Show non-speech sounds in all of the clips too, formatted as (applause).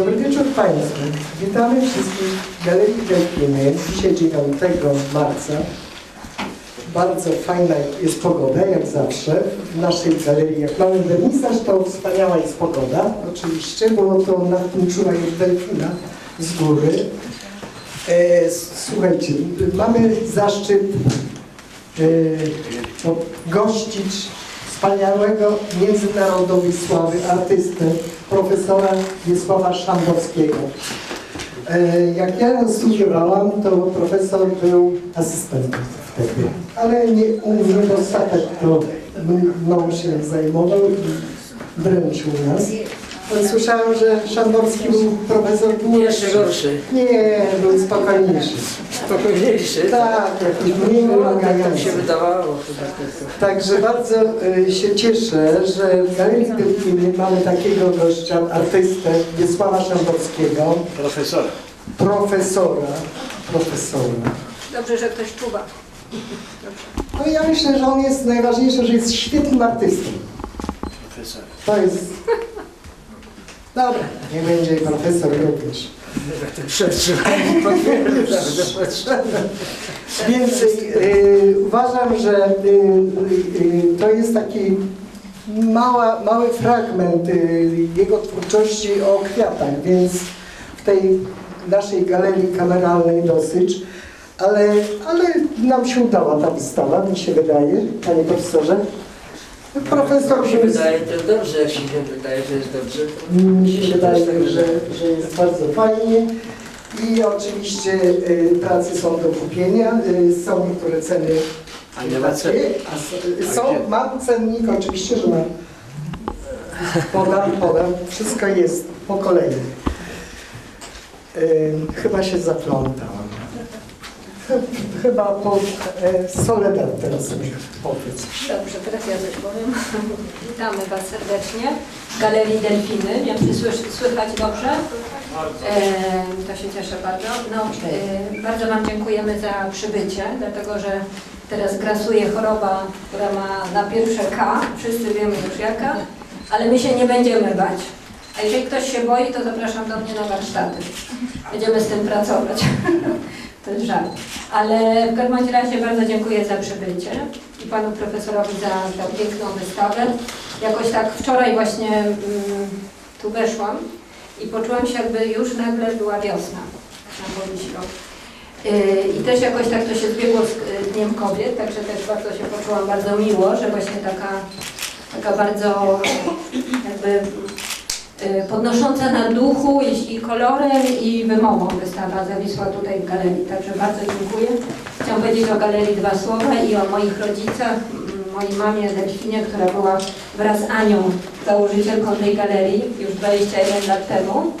Dobry wieczór Państwu. Witamy wszystkich w Galerii Delfiny. Dzisiaj 9 marca. Bardzo fajna jest pogoda, jak zawsze. W naszej galerii, jak mamy wernisaż, to wspaniała jest pogoda. Oczywiście, bo to nad tym czuwa jest delfina z góry. E, słuchajcie, mamy zaszczyt e, gościć wspaniałego międzynarodowej sławy artystę, profesora Wiesława Szambowskiego. E, Jak ja studiowałam, to profesor był asystentem wtedy, ale nie u mnie, bo Statek to mną się zajmował i dręczył nas. Ale Słyszałam, że Szambowski był profesor Jeszcze gorszy, Nie, był spokojniejszy. spokojniejszy. Tak, jakiś mniej Tak wymagający. się wydawało. Także bardzo y, się cieszę, że w Galerii mamy takiego gościa, artystę Wiesława Szambowskiego, Profesora. profesora, profesora. Dobrze, że ktoś czuwa. No ja myślę, że on jest najważniejsze, że jest świetnym artystą. Profesora. To jest... Dobra, nie będzie i profesor również. Przetrzymanie prawda? Więcej y, uważam, że y, y, to jest taki mała, mały fragment jego twórczości o kwiatach, więc w tej naszej galerii kameralnej dosyć, ale, ale nam się udała ta wystawa, mi się wydaje, panie profesorze. Profesor się wydaje, to jest dobrze, jak się nie wydaje, że jest dobrze. to mi się wydaje, tak że, że jest bardzo fajnie. I oczywiście y, prace są do kupienia. Y, są niektóre ceny A nie ma? A s- są, mam cennik, oczywiście, że mam. Podam, podam. Wszystko jest po kolei. Y, chyba się zaplątałam. (laughs) Chyba po e, Soledad teraz mi powiedz. Dobrze, teraz ja coś powiem. (laughs) Witamy Was serdecznie w Galerii Delfiny. Wiem, czy słysz- słychać dobrze? E, to się cieszę bardzo. No, e, bardzo Wam dziękujemy za przybycie, dlatego że teraz grasuje choroba, która ma na pierwsze K. Wszyscy wiemy już jaka, ale my się nie będziemy bać. A jeżeli ktoś się boi, to zapraszam do mnie na warsztaty. Będziemy z tym pracować. (laughs) To jest żart. Ale w każdym razie bardzo dziękuję za przybycie i panu profesorowi za tę piękną wystawę. Jakoś tak wczoraj właśnie mm, tu weszłam i poczułam się jakby już nagle była wiosna na Powiślo. Yy, I też jakoś tak to się zbiegło z y, Dniem Kobiet, także też bardzo się poczułam bardzo miło, że właśnie taka, taka bardzo jakby y, podnosząca na duchu, jeśli kolorem i wymową wystawa zawisła tutaj w galerii. Także bardzo dziękuję. Chciałam powiedzieć o galerii dwa słowa i o moich rodzicach, mojej mamie Delfinie, która była wraz z Anią założycielką tej galerii już 21 lat temu.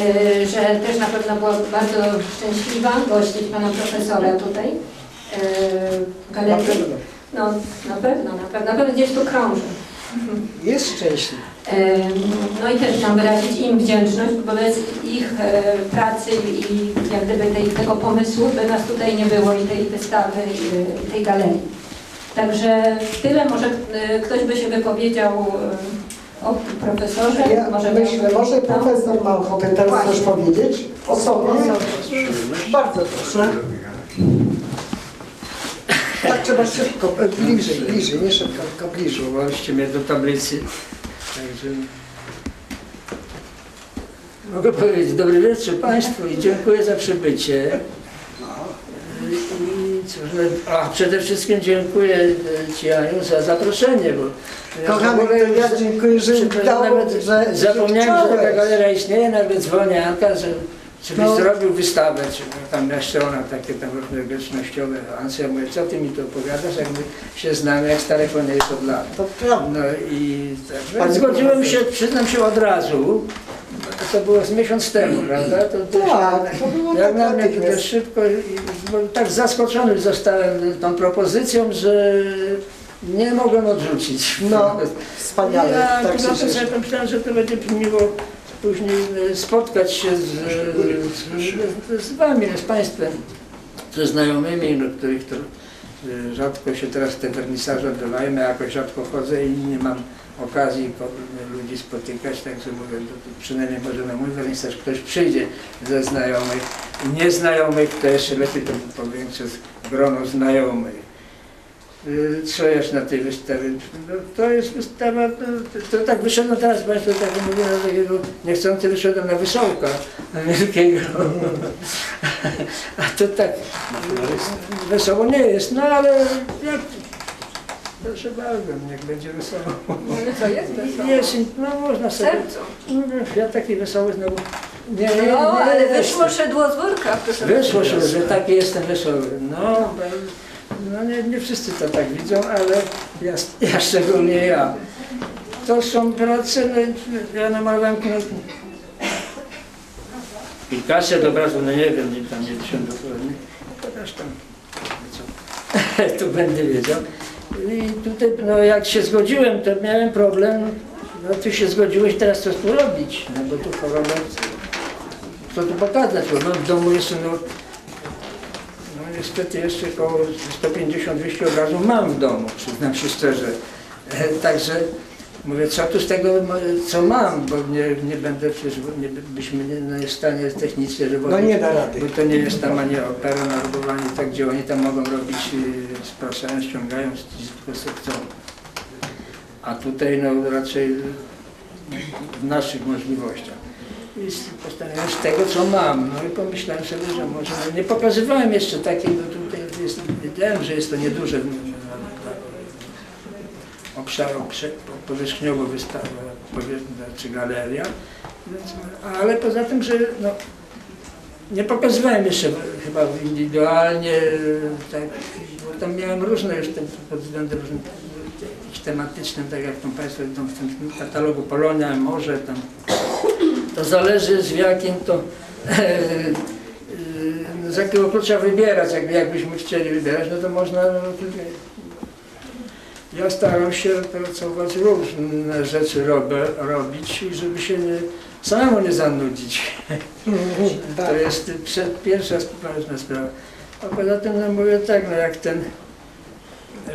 Y, że też na pewno była bardzo szczęśliwa gościć pana profesora tutaj y, w galerii. No, na pewno, na pewno, na pewno gdzieś tu krąży. Jest szczęśliwy. No i też chciałam wyrazić im wdzięczność, bo bez ich e, pracy i jak gdyby tej, tego pomysłu by nas tutaj nie było i tej wystawy i, tej galerii. Także tyle, może e, ktoś by się wypowiedział e, o profesorze. Ja może myślę, może no. profesor ma ochotę teraz coś Właśnie. powiedzieć o sobie. Bardzo proszę. Tak, trzeba szybko, bliżej, bliżej, nie szybko, tylko bliżej. Przywołaliście mnie do tablicy. Także... Mogę powiedzieć dobry wieczór Państwu i dziękuję za przybycie. I cóż, no, a przede wszystkim dziękuję e, Ci Aniu za zaproszenie, bo Kochany, to ja dziękuję, że nawet że, zapomniałem, że taka galeria istnieje, nagle dzwonię Anka, że żebyś No. zrobił wystawę, czy tam na stronach takie tam różne wiecznościowe. Anka ja mówię, co ty mi to opowiadasz, jakby się znamy jak stare konie jest od lat. To prawda. No i tak, zgodziłem się, przyznam się od razu, to było z miesiąc temu, prawda? To, to Tak, to było jak tak na mnie to szybko, tak zaskoczony zostałem tą propozycją, że nie mogłem odrzucić. No, wspaniale, Ja tak pomyślałem, że to będzie miło później e, spotkać się z, z, z Wami, z Państwem, ze znajomymi, no, których to y, rzadko się teraz te wernisaże odbywają, ja jakoś rzadko chodzę i nie mam okazji ludzi spotykać, także mówię, przynajmniej może na mój wernisaż ktoś przyjdzie ze znajomych nieznajomych, jeszcze lepiej to powiększy grono znajomych. Y, Co jeszcze na tej wystawie? No, to jest wystawa, to, to, tak wyszedłem teraz Państwu, tak mówię, na takiego niechcący wyszedłem na wysołka wielkiego. A to tak wesoło nie jest, no ale jak, proszę bardzo, niech będzie wesoło. Ale to jest wesoło. Jest, no można sobie, sercu. no, ja taki wesoły znowu, nie, nie, nie, No, ale wyszło szedło z worka, proszę Wyszło się, że taki jestem wesoły. No, no nie, nie wszyscy to tak widzą, ale ja, ja szczególnie ja. To są prace, no, ja namalowałem no, kilkaset obrazów, no nie wiem, nie tam nie wiem dokładnie, chociaż tam co, (laughs) tu będę wiedział. I tutaj, no jak się zgodziłem, to miałem problem, no ty się zgodziłeś, teraz co tu robić? No bo tu choroba, co tu pokazać, bo mam w domu jeszcze, no, no niestety jeszcze około 150-200 obrazów mam w domu, przyznam się szczerze. E, Także mówię, co tu z tego, co mam, bo nie, nie będę przecież, nie byśmy nie, nie w stanie technicznie, żeby No nie da rady. bo to nie jest tam ani opera, narkowanie, tak gdzie oni tam mogą robić, y, spraszają, ściągają, tylko co chcą. A tutaj no raczej y, w naszych możliwościach. I postanowiłem z tego, co mam. No i pomyślałem sobie, że może no, nie pokazywałem jeszcze takiej, bo tutaj jest, wiedziałem, że jest to nieduże obszaru powierzchniowo wystawa, czy galeria, ale poza tym, że no, nie pokazywałem jeszcze chyba indywidualnie, tak, bo tam miałem różne już ten, pod względem jakimś tematycznym, tak jak tam Państwo widzą w tym katalogu Polonia, Morze, tam to zależy z jakim to z jakiego klucza wybierać, jakby, jakbyśmy chcieli wybierać, no to można ja staram się pracować różne rzeczy robię, robić, żeby się nie, samemu nie zanudzić. (laughs) To jest przed, pierwsza ważna sprawa. A poza tym no mówię tak, no jak ten yy,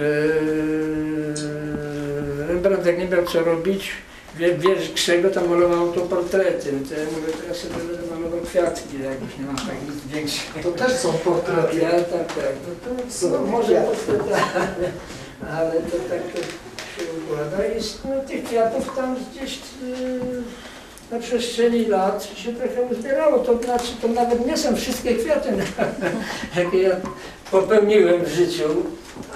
Rembrandt jak nie miał co robić, wie- wiersz Krzego tam malował to portrety. No to ja mówię, to ja sobie będę malował kwiatki, jak już nie mam tak nic większego. To też są portrety. Ja tak, tak. No to Są no, może portrety, ale, (laughs) ale to tak to się układa. I z- no, tych kwiatów tam gdzieś yy, na przestrzeni lat się trochę uzbierało. To znaczy, to nawet nie są wszystkie kwiaty, (laughs) jakie ja popełniłem w życiu,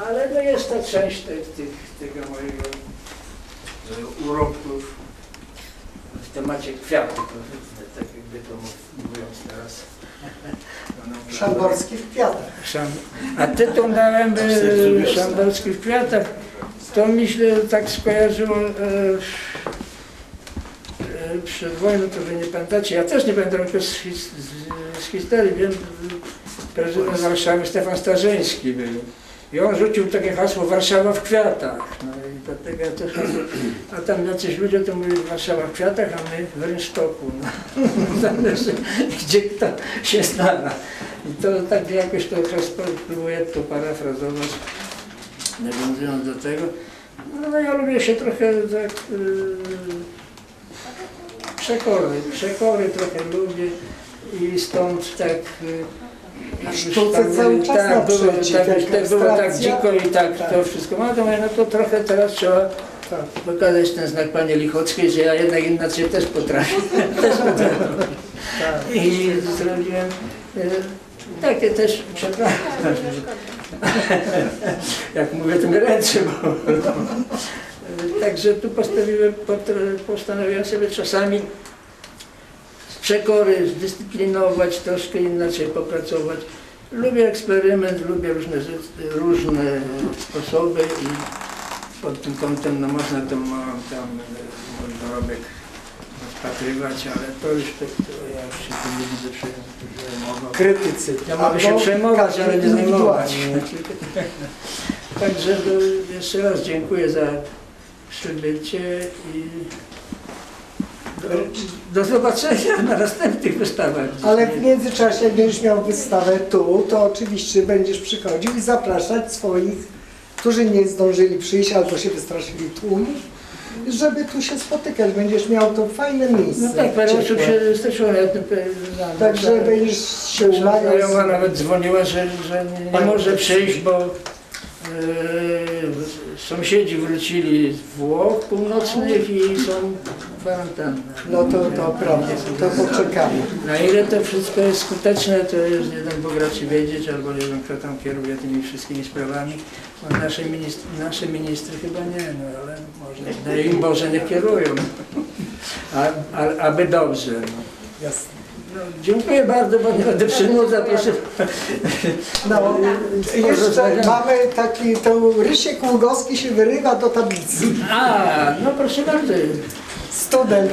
ale no jest to część tych, tych, tego mojego urobków w temacie kwiatów, tak jakby to mów- mówiąc teraz. Szamborski w kwiatach. Szam... A tytuł dałem e, Szamborski w kwiatach. To mi się tak skojarzyło e, e, przed wojną, to wy nie pamiętacie. Ja też nie będę tylko z, his, z, z historii. Wiem, prezydent Warszawy Stefan Starzyński był. I on rzucił takie hasło Warszawa w kwiatach. No i dlatego ja też hasło, a tam jacyś ludzie to Warszawa w kwiatach, a my w rynsztoku. No. (laughs) Zależy, gdzie kto się znalazł. I to tak jakoś to próbuję to parafrazować, nawiązując do tego. No, no ja lubię się trochę tak yy, przekory, przekory trochę lubię i stąd tak yy, sztuce cały czas tak, było, tak, tak, było tak dziko i tak, Tak. to wszystko. No to mówię, no to trochę teraz trzeba Tak. pokazać ten znak Pani Lichockiej, że ja jednak inaczej też potrafię. (laughs) też potrafię. Tak. I zrobiłem e, takie też, przepraszam, jak mówię, to mi ręce bo Także tu postawiłem, postanowiłem sobie czasami przekory zdyscyplinować, troszkę inaczej popracować. Lubię eksperyment, lubię różne, rzeczy- różne sposoby i pod tym kątem no można tam mój dorobek rozpatrywać, ale to już to, to ja już się tym nie widzę przejmował. Krytycy. Ja mogę się przejmować, ale nie zajmować. Także to jeszcze raz dziękuję za przybycie i Do zobaczenia na następnych wystawach. Ale w międzyczasie, jak będziesz miał wystawę tu, to oczywiście będziesz przychodził i zapraszać swoich, którzy nie zdążyli przyjść albo się wystraszyli tłumu, żeby tu się spotykać. Będziesz miał to fajne miejsce. No tak, parę osób się straszyło. Ja znam, Także tak. będziesz się umawiał. Znajoma nawet dzwoniła, że, że nie, nie może przyjść, bo e, sąsiedzi wrócili z Włoch północnych i są kwarantannie. No to, to prawda, to poczekamy. Na ile to wszystko jest skuteczne, to jest jeden Bóg raczy wiedzieć, albo nie wiem kto tam kieruje tymi wszystkimi sprawami. Bo nasze, ministry, nasze ministry chyba nie, no ale może, no im Boże nie kierują. A, a, aby dobrze. No. Jasne. Dziękuję bardzo, bo nie będę przynudzał, proszę. No, (laughs) jeszcze mamy taki, to Rysiek Ługowski się wyrywa do tablicy. A, no proszę bardzo. Student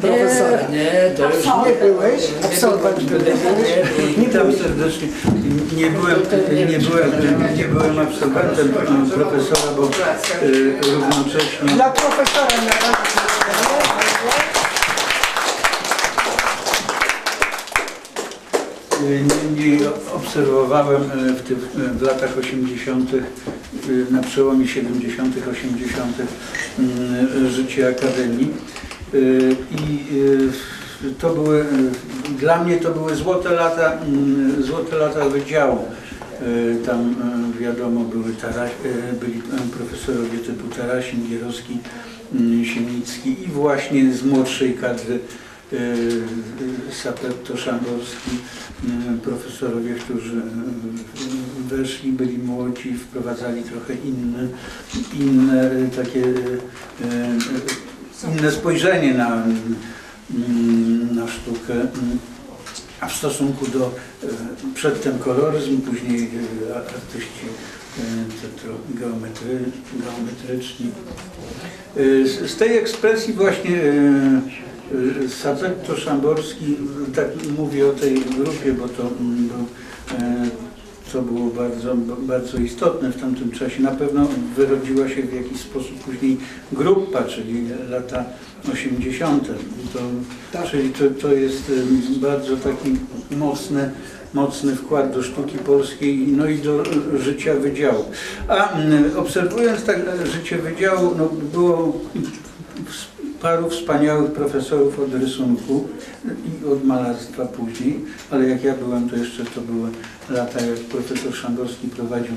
profesora. Nie, nie, to już Nie byłeś? Absolwent nie, byłeś? nie, Witam serdecznie. Nie byłem, nie byłem, nie byłem absolwentem profesora, bo y, równocześnie Dla profesora na razie. y, niemniej obserwowałem y, w, tych, y, w latach 80., y, na przełomie 70., 80. y, życie Akademii. I to były, dla mnie to były złote lata, y, złote lata wydziału. Tam wiadomo były Taraś, y, byli profesorowie typu Tarasin, Gierowski, y, Siemnicki i właśnie z młodszej kadry Sapetto, Szamborski, y, profesorowie, którzy y, weszli, byli młodzi, wprowadzali trochę inne, inne takie inne spojrzenie na, mm, na sztukę. A w stosunku do e, przedtem koloryzm, później e, artyści e, geometry, geometryczni. E, Z, tej ekspresji właśnie e, e, Sapetto Szamborski, tak mówię o tej grupie, bo to mm, był, to było bardzo, bardzo istotne w tamtym czasie. Na pewno wyrodziła się w jakiś sposób później grupa, czyli lata 80. To, Tak. Czyli to, to jest bardzo taki mocny, mocny wkład do sztuki polskiej, no i do życia wydziału. A obserwując tak e, życie wydziału, no, było paru wspaniałych profesorów od rysunku i od malarstwa później, ale jak ja byłem, to jeszcze to były lata, jak profesor Szamborski prowadził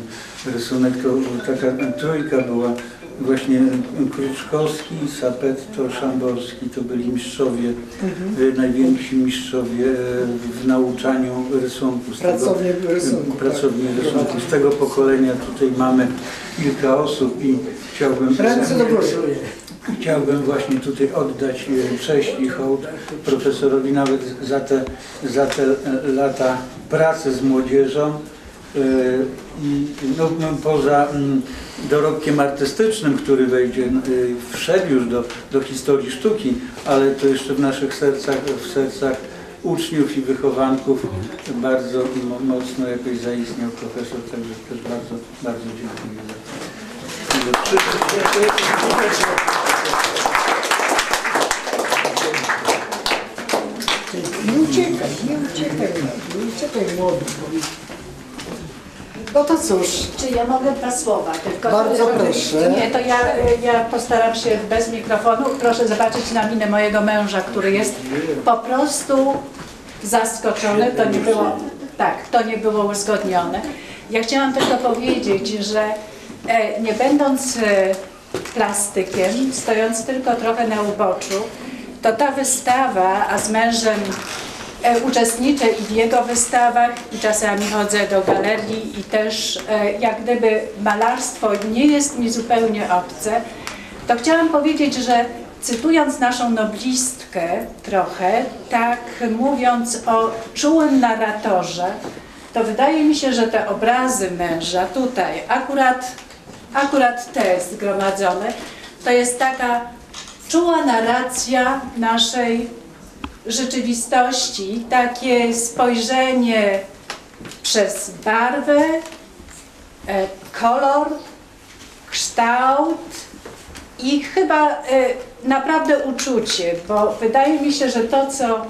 rysunek, to taka trójka była właśnie Kruczkowski, Sapetto, Szamborski, to byli mistrzowie, e, najwięksi mistrzowie w nauczaniu rysunku. Z tego- rysunku. tak. Pracowni rysunku. Z tego pokolenia tutaj mamy kilka osób i chciałbym... Ręce do góry. Chciałbym właśnie tutaj oddać e, cześć i hołd profesorowi nawet za te, za te e, lata pracy z młodzieżą. E, I no, no, poza mm, dorobkiem artystycznym, który wejdzie, wszedł już do, do historii sztuki, ale to jeszcze w naszych sercach, w sercach uczniów i wychowanków bardzo mo- mocno jakoś zaistniał profesor, także też bardzo, bardzo dziękuję za, za przyszłość. Nie uciekaj, nie uciekaj, nie uciekaj młody. No to cóż, Czy ja mogę dwa słowa tylko? Bardzo proszę. Nie, to ja, ja postaram się bez mikrofonu. Proszę zobaczyć na minę mojego męża, który jest po prostu zaskoczony. To nie było, tak, to nie było uzgodnione. Ja chciałam tylko powiedzieć, że e, nie będąc e, plastykiem, stojąc tylko trochę na uboczu, to ta wystawa, a z mężem e, uczestniczę i w jego wystawach i czasami chodzę do galerii i też e, jak gdyby malarstwo nie jest mi zupełnie obce, to chciałam powiedzieć, że cytując naszą noblistkę trochę, tak mówiąc o czułym narratorze, to wydaje mi się, że te obrazy męża tutaj, akurat, akurat te zgromadzone, to jest taka czuła narracja naszej rzeczywistości, takie spojrzenie przez barwę, e, kolor, kształt, I chyba e, naprawdę uczucie, bo wydaje mi się, że to, co,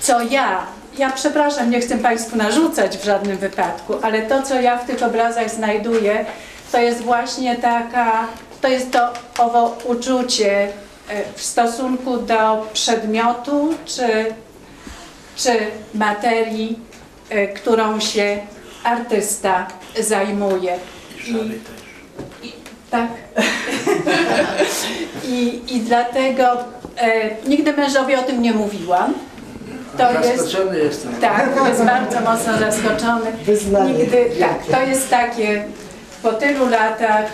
co ja, ja przepraszam, nie chcę Państwu narzucać w żadnym wypadku, ale to, co ja w tych obrazach znajduję, to jest właśnie taka, to jest to owo uczucie e, w stosunku do przedmiotu czy, czy materii, e, którą się artysta zajmuje. I, i, tak. (laughs) I, I dlatego e, nigdy mężowi o tym nie mówiłam. To jest, Zaskoczony jestem. tak, jest bardzo mocno zaskoczony. Wyznanie Nigdy, tak, to jest takie po tylu latach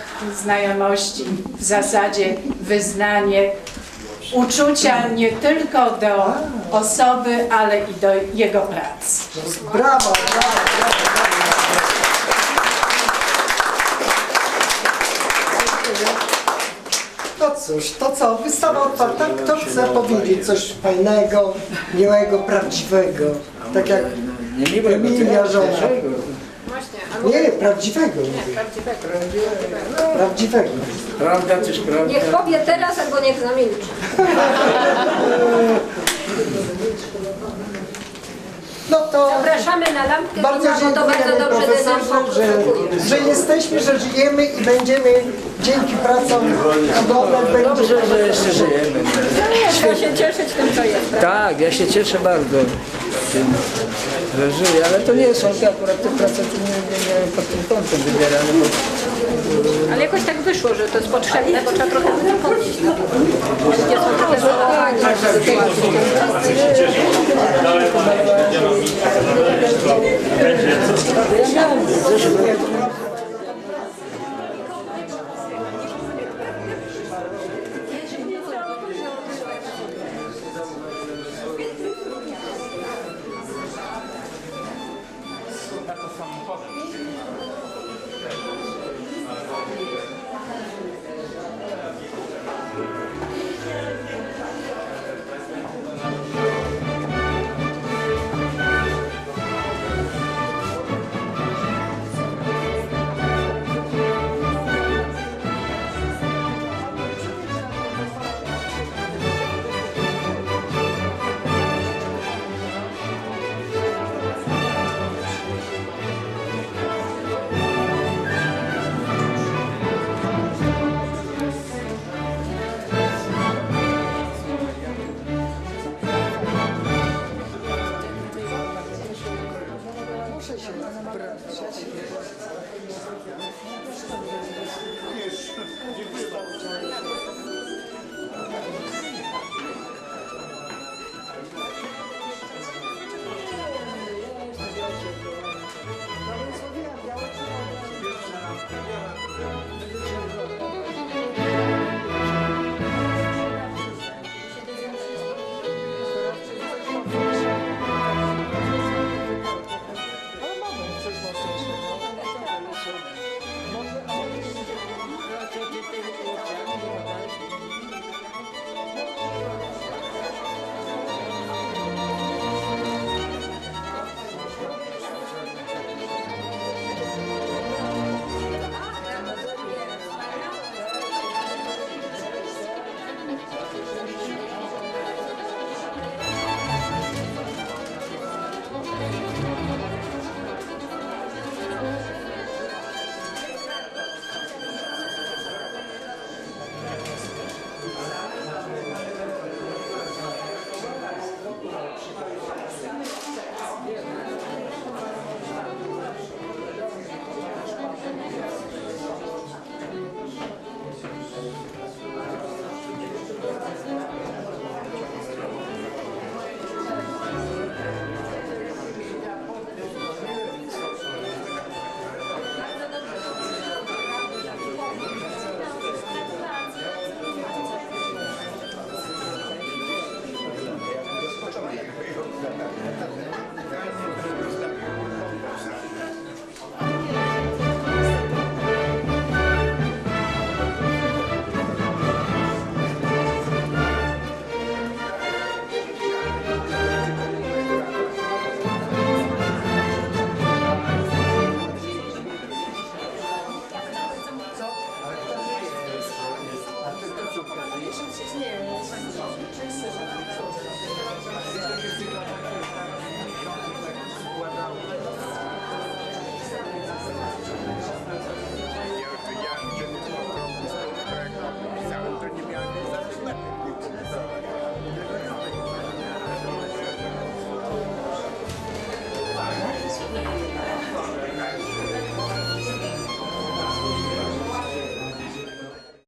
znajomości w zasadzie wyznanie uczucia nie tylko do osoby, ale i do jego pracy. Brawo, brawo, brawo. No cóż, to co? Wystawa otwarta. Kto chce powiedzieć coś fajnego, miłego, prawdziwego? Tak jak Emilia żona. Nie, prawdziwego mówię. Prawdziwego. Prawda też prawda. Niech powie teraz, albo niech zamilczy. (laughs) No to Zapraszamy na lampkę bardzo bo to bardzo dziękujemy dobrze profesorze, że, że jesteśmy, że żyjemy i będziemy dzięki pracom cudownym Dobrze, że jeszcze żyjemy. Trzeba się cieszyć tym, co jest. Tak, ja się cieszę bardzo tym, że żyję, ale to nie są te akurat te prace, to nie, nie, nie pod tym kątem wybierane, bo Ale jakoś tak wyszło, że to jest potrzebne, bo trzeba trochę podnieść. Ludzie są trochę załamani. ja miałem w zeszłym roku Przejdźmy. Przejdźmy.